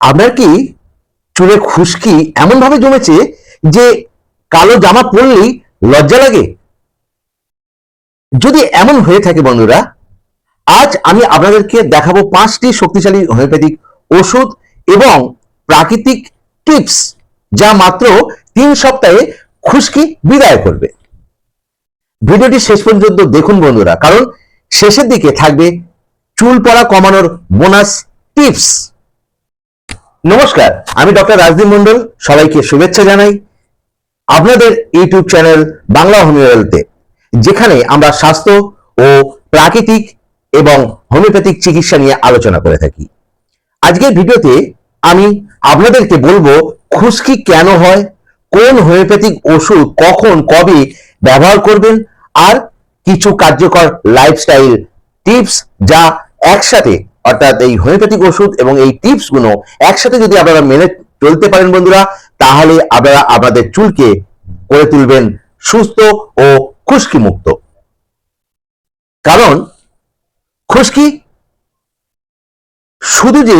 আপনার কি চুলে খুশকি এমন ভাবে জমেছে যে কালো জামা পরলেই লজ্জা লাগে? যদি এমন হয়ে থাকে বন্ধুরা, আজ আমি আপনাদেরকে দেখাবো পাঁচটি শক্তিশালী হোমিওপ্যাথিক ওষুধ এবং প্রাকৃতিক টিপস যা মাত্র তিন সপ্তাহে খুশকি বিদায় করবে। ভিডিওটি শেষ পর্যন্ত দেখুন বন্ধুরা, কারণ শেষের দিকে থাকবে চুল পড়া কমানোর বোনাস টিপস। নমস্কার, আমি ডক্টর রাজদীপ মন্ডল সবাইকে শুভেচ্ছা জানাই আপনাদের ইউটিউব চ্যানেল বাংলা হোমিওপ্যাথিতে যেখানে আমরা স্বাস্থ্য ও প্রাকৃতিক এবং হোমিওপ্যাথিক চিকিৎসা নিয়ে আলোচনা করে থাকি। আজকের ভিডিওতে আমি আপনাদেরকে বলব, খুশকি কেন হয়, কোন হোমিওপ্যাথিক ওষুধ কখন, কবে ব্যবহার করবেন, আর কিছু কার্যকর লাইফস্টাইল টিপস যা একসাথে অর্থাৎ এই হোমিওপ্যাথিক ওষুধ এবং এই টিপসগুলো একসাথে যদি আপনারা মেনে চলতে পারেন বন্ধুরা, তাহলে আপনারা আপনাদের চুলকে করে তুলবেন সুস্থ ও খুশকি মুক্ত কারণ খুশকি শুধু যে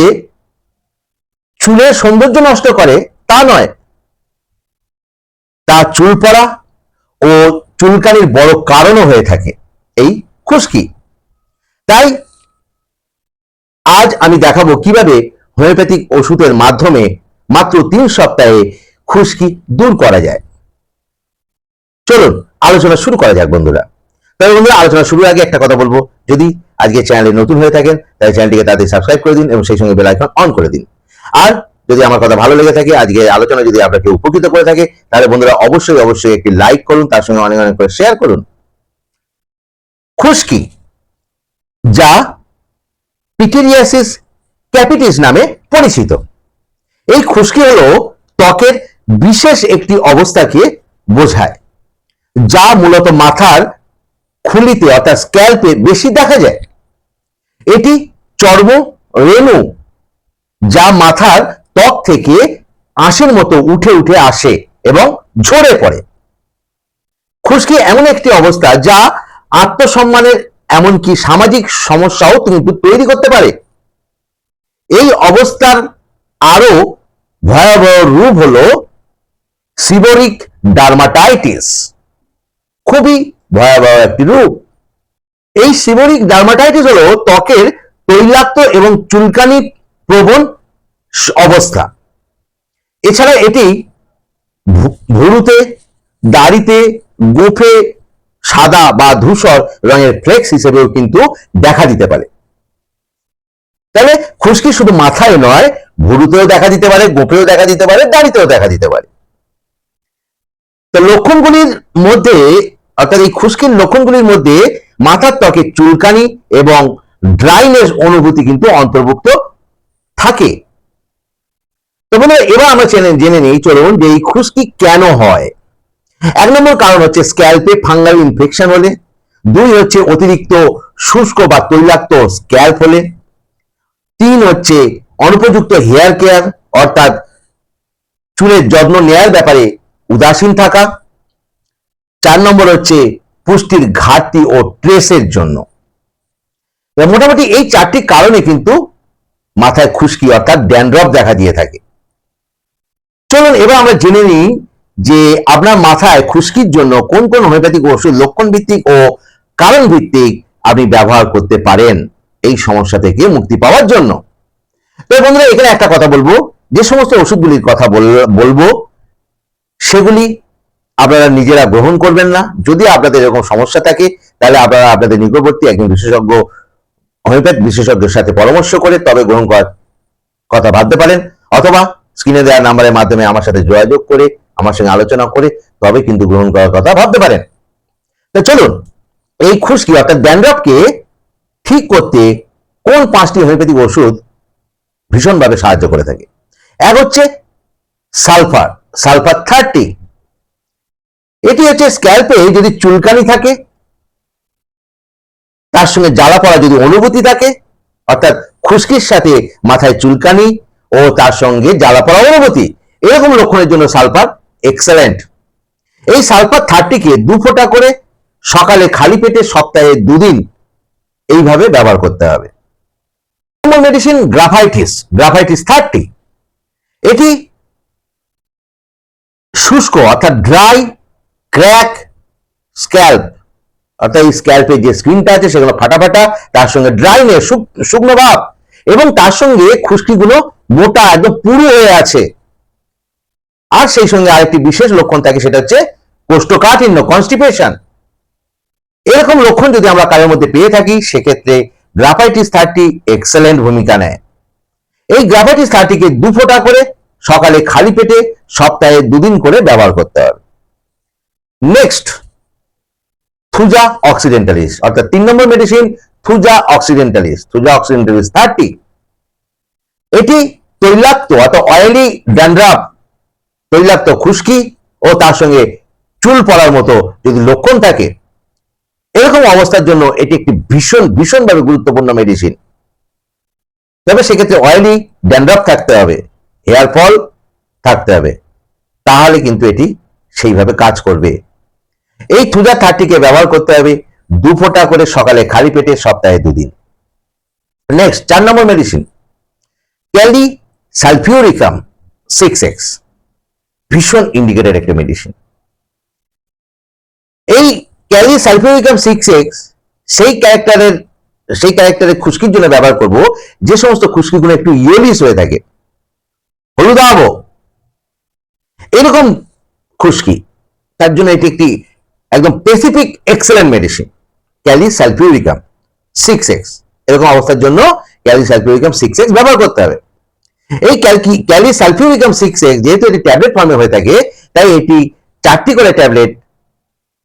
চুলের সৌন্দর্য নষ্ট করে তা নয়, তা চুল পড়া ও চুলকানির বড় কারণও হয়ে থাকে এই খুশকি। তাই আজ আমি দেখাবো কীভাবে হোমিওপ্যাথিক ওষুধের মাধ্যমে মাত্র তিন সপ্তাহে খুশকি দূর করা যায়। চলুন, আলোচনা শুরু করা যাক বন্ধুরা। তবে বন্ধুরা, আলোচনা শুরুর আগে একটা কথা বলব। যদি আজকে চ্যানেলে নতুন হয়ে থাকেন, তাহলে চ্যানেলটিকে তাদের সাবস্ক্রাইব করে দিন এবং সেই সঙ্গে বেল অন করে দিন। আর যদি আমার কথা ভালো লেগে থাকে, আজকে আলোচনা যদি আপনাকে উপকৃত করে থাকে, তাহলে বন্ধুরা, অবশ্যই অবশ্যই একটি লাইক করুন, তার সঙ্গে অনেক অনেক করে শেয়ার করুন। খুশকি, যা পিটেরিয়াসিস ক্যাপিটিস নামে পরিচিত। এই খুশকি হলো ত্বকের বিশেষ একটি অবস্থাকে বোঝায়, যা মূলত মাথার খুলিতে অর্থাৎ স্ক্যাল্পে বেশি দেখা যায়। এটি চর্ম রেণু, যা মাথার ত্বক থেকে আঁশের মতো উঠে উঠে আসে এবং ঝরে পড়ে। খুশকি এমন একটি অবস্থা যা আত্মসম্মানের এমনকি সামাজিক সমস্যাও কিন্তু তৈরি করতে পারে। এই অবস্থার আরও ভয়াবহ রূপ হলো সিবোরিক ডার্মাটাইটিস। খুবই ভয়াবহ একটি রূপ। এই সিবোরিক ডার্মাটাইটিস হলো ত্বকের তৈলাক্ত এবং চুলকানি প্রবণ অবস্থা। এছাড়া এটি ভুরুতে, দাড়িতে, গোফে সাদা বা ধূসর রঙের ফ্লেক্স হিসেবেও কিন্তু দেখা দিতে পারে। তাহলে খুশকি শুধু মাথায় নয়, ভুরুতেও দেখা দিতে পারে, গোপেও দেখা দিতে পারে, দাড়িতেও দেখা দিতে পারে। তো লক্ষণগুলির মধ্যে, অর্থাৎ এই খুশকির লক্ষণগুলির মধ্যে মাথার ত্বকে চুলকানি এবং ড্রাইনেস অনুভূতি কিন্তু অন্তর্ভুক্ত থাকে। তো বন্ধুরা, এবার আমরা জেনে নেই, চলুন যে এই খুশকি কেন হয়? এক নম্বর কারণ হচ্ছে স্ক্যাল্পে ফাঙ্গাল ইনফেকশন হলে। দুই হচ্ছে অতিরিক্ত শুষ্ক বা তৈলাক্ত স্ক্যাল্প হলে। তিন হচ্ছে অনুপযুক্ত হেয়ার কেয়ার অর্থাৎ চুলের যত্ন নেয়ার ব্যাপারে উদাসীন থাকা। চার নম্বর হচ্ছে পুষ্টির ঘাটতি ও ট্রেসের জন্য। মোটামুটি এই চারটি কারণে কিন্তু মাথায় খুশকি অর্থাৎ ড্যান্ড্রফ দেখা দিয়ে থাকে। চলুন এবার আমরা জেনে নিই যে আপনার মাথায় খুশকির জন্য কোন কোন হোমিওপ্যাথিক ওষুধ লক্ষণ ভিত্তিক ও কারণ ভিত্তিক আপনি ব্যবহার করতে পারেন এই সমস্যা থেকে মুক্তি পাওয়ার জন্য। তো বন্ধুরা, এখানে একটা কথা বলব, যে সমস্ত ওষুধগুলির কথা বল- বলব, সেগুলি আপনারা নিজেরা গ্রহণ করবেন না। যদি আপনাদের এরকম সমস্যা থাকে, তাহলে আপনারা আপনাদের নিকটবর্তী একজন বিশেষজ্ঞ, হোমিওপ্যাথ বিশেষজ্ঞের সাথে পরামর্শ করে তবে গ্রহণ করার কথা ভাবতে পারেন, অথবা স্ক্রিনে দেওয়া নাম্বারের মাধ্যমে আমার সাথে যোগাযোগ করে আমার সঙ্গে আলোচনা করে তবে কিন্তু গ্রহণ করার কথা ভাবতে পারেন। তো চলুন, এই খুশকি অর্থাৎ ড্যান্ড্রফকে ঠিক করতে কোন পাঁচটি হোমিওপ্যাথিক ওষুধ ভীষণভাবে সাহায্য করে থাকে? এক হচ্ছে সালফার সালফার থার্টি। এটি হচ্ছে স্ক্যাল্পে যদি চুলকানি থাকে, তার সঙ্গে জ্বালা পড়া যদি অনুভূতি থাকে, অর্থাৎ খুশকির সাথে মাথায় চুলকানি ও তার সঙ্গে জ্বালা পড়া অনুভূতি, এরকম লক্ষণের জন্য সালফার এক্সেলেন্ট এই সালফার থার্টিকে দু ফোঁটা করে সকালে খালি পেটে সপ্তাহে দুদিন এইভাবে ব্যবহার করতে হবে। মেডিসিন গ্রাফাইটিস গ্রাফাইটিস থার্টি এটি শুষ্ক অর্থাৎ ড্রাই ক্র্যাক স্ক্যাল্প অর্থাৎ এই স্ক্যাল্পের যে স্ক্রিনটা আছে সেগুলো ফাটা ফাটা তার সঙ্গে ড্রাইনেস শুকনো ভাব, এবং তার সঙ্গে খুশকিগুলো মোটা একদম পুরো হয়ে আছে। আর সেই সঙ্গে আরেকটি বিশেষ লক্ষণ থাকে, সেটা হচ্ছে কোষ্ঠকাঠিন্য কনস্টিপেশন এরকম লক্ষণ যদি আমরা কারোর মধ্যে পেয়ে থাকি, সেক্ষেত্রে গ্রাফাইটিস থার্টি এক্সেলেন্ট ভূমিকা নেয়। এই গ্রাফাইটিস থার্টিকে দু ফোঁটা করে সকালে খালি পেটে, সপ্তাহে দুদিন করে ব্যবহার করতে হবে। নেক্সট, থুজা অক্সিডেন্টালিস, অর্থাৎ তিন নম্বর medicine Thuja occidentalis Thuja occidentalis thirty. এটি তৈলাক্ত, অর্থাৎ অয়েলি ড্যান্ড্রাফ তৈলাক্ত খুশকি ও তার সঙ্গে চুল পড়ার মতো যদি লক্ষণ থাকে, এরকম অবস্থার জন্য এটি একটি ভীষণ, ভীষণভাবে গুরুত্বপূর্ণ মেডিসিন তবে সেক্ষেত্রে অয়েলি ড্যান্ড্রাফ থাকতে হবে, হেয়ার ফল থাকতে হবে, তাহলে কিন্তু এটি সেইভাবে কাজ করবে। এই থুজা থার্টিকে ব্যবহার করতে হবে দু ফোঁটা করে সকালে খালি পেটে সপ্তাহে দুদিন। নেক্সট চার নম্বর medicine Kali sulphuricum six X ভীষণ ইন্ডিকেটেড একটা মেডিসিন এই ক্যালি সালফিউরিকাম সিক্স এক্স সেই ক্যারেক্টারের সেই ক্যারেক্টারের খুশকির জন্য ব্যবহার করব, যে সমস্ত খুশকিগুলো একটু ইয়েলিস হয়ে থাকে। হলুদাবো এরকম খুশকি, তার জন্য এটি একটি একদম specific excellent medicine kali sulphuricum six x এরকম অবস্থার জন্য ক্যালি সালফিউরিকাম সিক্স এক্স ব্যবহার করতে হবে। এই ক্যালকি ক্যালি সালফিউরিকাম সিক্স এক্স যেহেতু এটি ট্যাবলেট ফর্মে হয়ে থাকে, তাই এটি চারটি করে ট্যাবলেট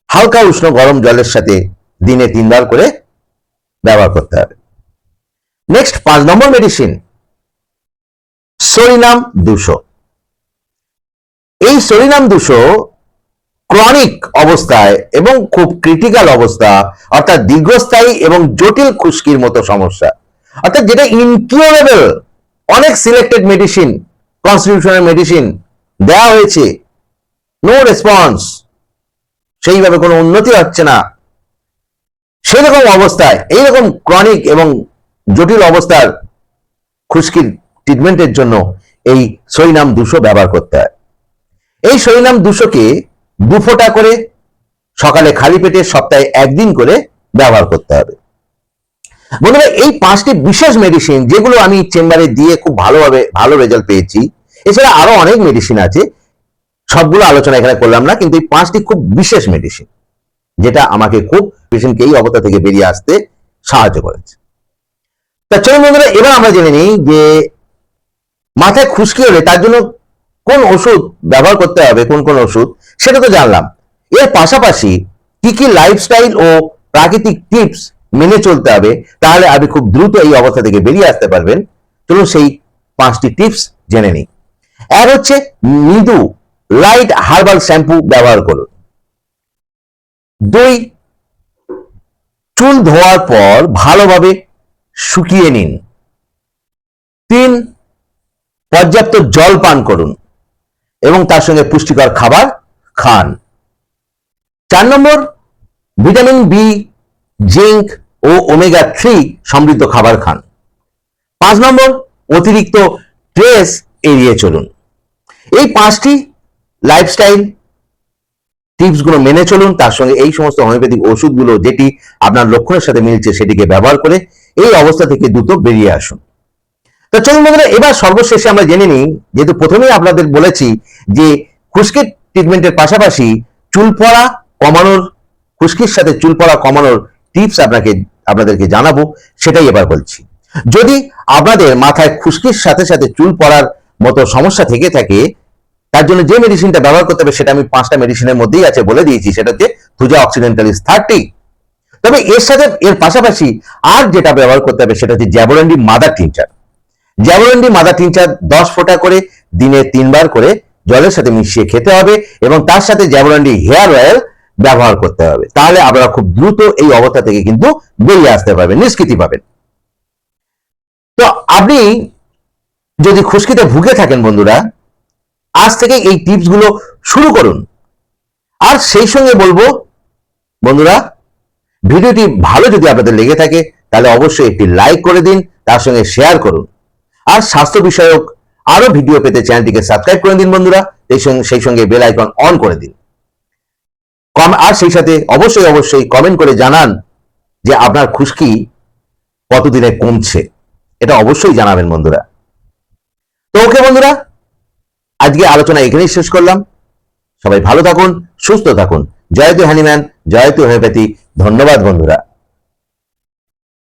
হালকা উষ্ণ গরম জলের সাথে দিনে তিনবার করে ব্যবহার করতে হবে। নেক্সট পাঁচ নম্বর মেডিসিন সরিনাম দুশো। এই সরিনাম দুশো ক্রনিক অবস্থায় এবং খুব ক্রিটিক্যাল অবস্থা, অর্থাৎ দীর্ঘস্থায়ী এবং জটিল খুশকির মতো সমস্যা। অর্থাৎ যেটা ইনকিউরেবল অনেক সিলেক্টেড মেডিসিন কনস্টিটিউশনাল মেডিসিন দেওয়া হয়েছে। নো রেসপন্স সেইভাবে কোনো উন্নতি হচ্ছে না। সেরকম অবস্থায়, এইরকম ক্রনিক এবং জটিল অবস্থার খুশকির ট্রিটমেন্টের জন্য এই সৈনাম দুশো ব্যবহার করতে হয়। এই সৈনাম দুশোকে দু ফোঁটা করে সকালে খালি পেটে সপ্তাহে একদিন করে ব্যবহার করতে হবে। বন্ধুরা, এই পাঁচটি বিশেষ মেডিসিন যেগুলো আমি চেম্বারে দিয়ে খুব ভালোভাবে, ভালো রেজাল্ট পেয়েছি, এছাড়া আরও অনেক মেডিসিন আছে, সবগুলো আলোচনা এখানে করলাম না, কিন্তু এই পাঁচটি খুব বিশেষ মেডিসিন যেটা আমাকে খুব পেশেন্টকে এই অবস্থা থেকে বেরিয়ে আসতে সাহায্য করেছে। তা চলুন বন্ধুরা, এবার আমরা জেনে নিই যে মাথায় খুশকি হলে তার জন্য কোন ওষুধ ব্যবহার করতে হবে, কোন কোন ওষুধ, সেটা তো জানলাম। এর পাশাপাশি কি কি লাইফস্টাইল ও প্রাকৃতিক টিপস মেনে চলতে হবে, তাহলে আপনি খুব দ্রুত এই অবস্থা থেকে বেরিয়ে আসতে পারবেন। চলুন সেই পাঁচটি টিপস জেনে নিই। এক হচ্ছে মৃদু লাইট হার্বাল শ্যাম্পু ব্যবহার করুন। দুই, চুল ধোয়ার পর ভালোভাবে শুকিয়ে নিন। তিন, পর্যাপ্ত জল পান করুন এবং তার সঙ্গে পুষ্টিকর খাবার খান। চার নম্বর, ভিটামিন বি জিঙ্ক ও ওমেগা থ্রি সমৃদ্ধ খাবার খান। পাঁচ নম্বর, অতিরিক্ত স্ট্রেস এড়িয়ে চলুন। এই পাঁচটি লাইফস্টাইল টিপসগুলো মেনে চলুন, তার সঙ্গে এই সমস্ত হোমিওপ্যাথিক ওষুধগুলো যেটি আপনার লক্ষণের সাথে মিলছে সেটিকে ব্যবহার করে এই অবস্থা থেকে দ্রুত বেরিয়ে আসুন। তো চলুন বন্ধুরা, এবার সর্বশেষে আমরা জেনে নিই, যেহেতু প্রথমেই আপনাদের বলেছি যে খুশকির ট্রিটমেন্টের পাশাপাশি চুল পড়া কমানোর, খুশকির সাথে চুল পড়া কমানোর টিপস আপনাকে, আপনাদেরকে জানাব, সেটাই এবার বলছি। যদি আপনাদের মাথায় খুশকির সাথে সাথে চুল পড়ার মতো সমস্যা থেকে থাকে, তার জন্য যে মেডিসিনটা ব্যবহার করতে হবে সেটা আমি পাঁচটা মেডিসিনের মধ্যেই আছে বলে দিয়েছি, সেটা হচ্ছে থুজা অক্সিডেন্টালিস থার্টি তবে এর সাথে, এর পাশাপাশি আর যেটা ব্যবহার করতে হবে সেটা হচ্ছে Jaborandi mother tincture Jaborandi mother tincture দশ ফোঁটা করে, দিনে তিনবার করে জলের সাথে মিশিয়ে খেতে হবে এবং তার সাথে জ্যাবোরেন্ডি হেয়ার অয়েল ব্যবহার করতে হবে। তাহলে আপনারা খুব দ্রুত এই অবস্থা থেকে কিন্তু বেরিয়ে আসতে পারবেন, নিষ্কৃতি পাবেন। তো আপনি যদি খুশকিতে ভুগে থাকেন বন্ধুরা, আজ থেকে এই টিপসগুলো শুরু করুন। আর সেই সঙ্গে বলব, বন্ধুরা, ভিডিওটি ভালো যদি আপনাদের লেগে থাকে, তাহলে অবশ্যই একটি লাইক করে দিন, তার সঙ্গে শেয়ার করুন। আর স্বাস্থ্য বিষয়ক আরও ভিডিও পেতে চ্যানেলটিকে সাবস্ক্রাইব করে দিন বন্ধুরা, সেই সঙ্গে সেই সঙ্গে বেল আইকন অন করে দিন। আর সেই সাথে অবশ্যই অবশ্যই কমেন্ট করে জানান যে আপনার খুশকি কতদিনে কমছে। এটা অবশ্যই জানাবেন বন্ধুরা। তো ওকে বন্ধুরা, আজকে আলোচনা এখানেই শেষ করলাম। সবাই ভালো থাকুন, সুস্থ থাকুন। জয়তু হ্যানিম্যান জয়তু হোমিওপ্যাথি। ধন্যবাদ বন্ধুরা।